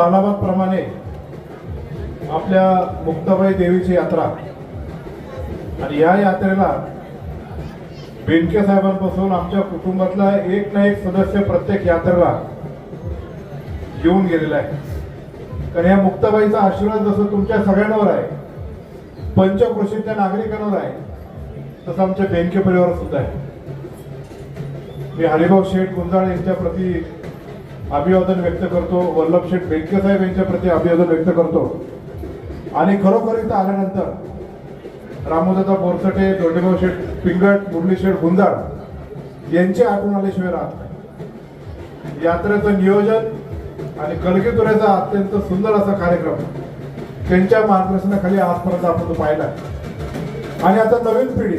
सालाबादप्रमाणे आपल्या मुक्ताबाई देवीची यात्रा. आणि या यात्रेला बेनके साहेबांपासून आमच्या कुटुंबातला एक ना एक सदस्य प्रत्येक यात्रेला येऊन गेलेला आहे. कारण या मुक्ताबाईचा आशीर्वाद जसं तुमच्या सगळ्यांवर आहे पंचकृषीतल्या नागरिकांवर आहे तसं आमच्या बेनके परिवार सुद्धा आहे. मी हरिभाऊ शेठ गुंजाळ यांच्या प्रती अभिवादन व्यक्त करतो. वल्लभ शेठ बेनके साहेब यांच्या अभिवादन व्यक्त करतो. आणि खरोखर इथं आल्यानंतर रामोदादा बोरसटे दोंडेभाऊ शेठ पिंगट मुरली शेठ गुंजाळ यांची आठवण आल्याशिवाय राहत यात्रेचं नियोजन आणि कलगीतुऱ्याचा अत्यंत सुंदर असा कार्यक्रम त्यांच्या मार्गदर्शनाखाली आजपर्यंत आपण तो पाहिला आणि आता नवीन पिढी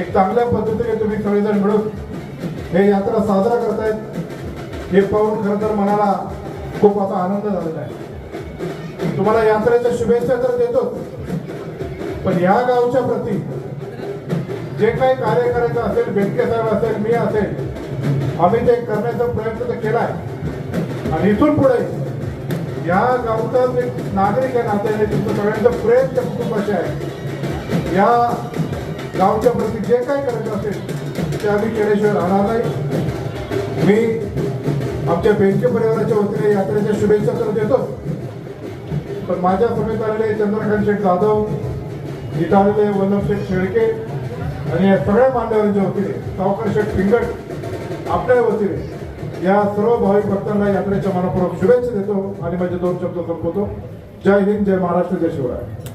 एक चांगल्या पद्धतीने तुम्ही सगळेजण मिळून हे यात्रा साजरा करतायत. हे पाहून खरं तर मनाला खूप असा आनंद झालेला आहे. तुम्हाला यात्रेच्या शुभेच्छा तर देतोच पण या गावच्या प्रती जे काही कार्य करायचं असेल बेटके साहेब असेल मी असेल आम्ही ते करण्याचा प्रयत्न तर केलाय. आणि इथून पुढे या गावचा जे नागरिक आहे नात्याने तुमचं सगळ्यांचं प्रयत्न त्या कुटुंबाचे आहे. या गावच्या प्रती जे काही करायचं असेल ते आम्ही केल्याशिवाय राहणार नाही. मी आमच्या बेंके परिवाराच्या वतीने यात्रेच्या शुभेच्छा तर देतो. पण माझ्या समेत आलेले चंद्रकांत शेठ जाधव इथं आलेले वल्लभ शेठ शेळके आणि या सगळ्या मान्यवरांच्या वतीने सावकर शेठ पिंगट आपल्या वतीने या सर्व भाविक भक्तांना यात्रेच्या मनापूर्वक शुभेच्छा देतो आणि माझे दोन शब्द संपवतो. जय हिंद जय महाराष्ट्र जय शिवराय.